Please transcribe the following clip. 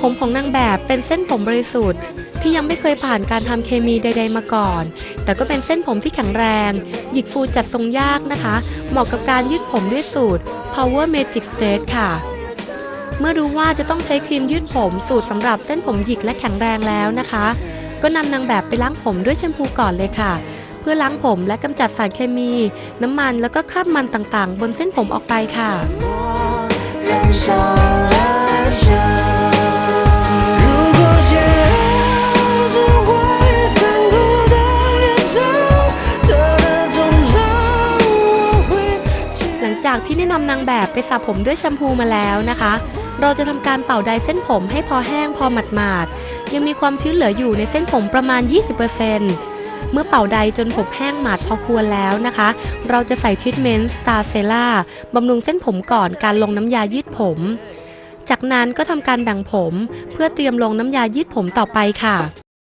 ผมของนางแบบเป็นเส้นผมบริสุทธิ์ ที่ยังไม่เคยผ่านการทำเคมีใด ๆ มาก่อน แต่ก็เป็นเส้นผมที่แข็งแรง หยิกฟูจัดทรงยากนะคะ เหมาะกับการยืดผมด้วยสูตร Power Magic State ค่ะเมื่อรู้ว่าจะต้องใช้ครีมยืดผมสูตรสำหรับเส้นผมหยิกและแข็งแรงแล้วนะคะ ก็นำนางแบบไปล้างผมด้วยแชมพูก่อนเลยค่ะ เพื่อล้างผมและกำจัดสารเคมี น้ำมันแล้วก็คราบมันต่างๆ บนเส้นผมออกไปค่ะ จากที่ได้นำนางแบบไปสระผมด้วยแชมพูมาแล้วนะคะ เราจะทำการเป่าไดเส้นผมให้พอแห้งพอหมาดๆ ยังมีความชื้นเหลืออยู่ในเส้นผมประมาณ 20%เมื่อเป่าไดจนผมแห้งหมาดพอควรแล้วนะคะ เราจะใส่ทรีทเมนต์สตาร์เซล่าบำรุงเส้นผมก่อนการลงน้ำยายืดผม จากนั้นก็ทำการแบ่งผมเพื่อเตรียมลงน้ำยายืดผมต่อไปค่ะ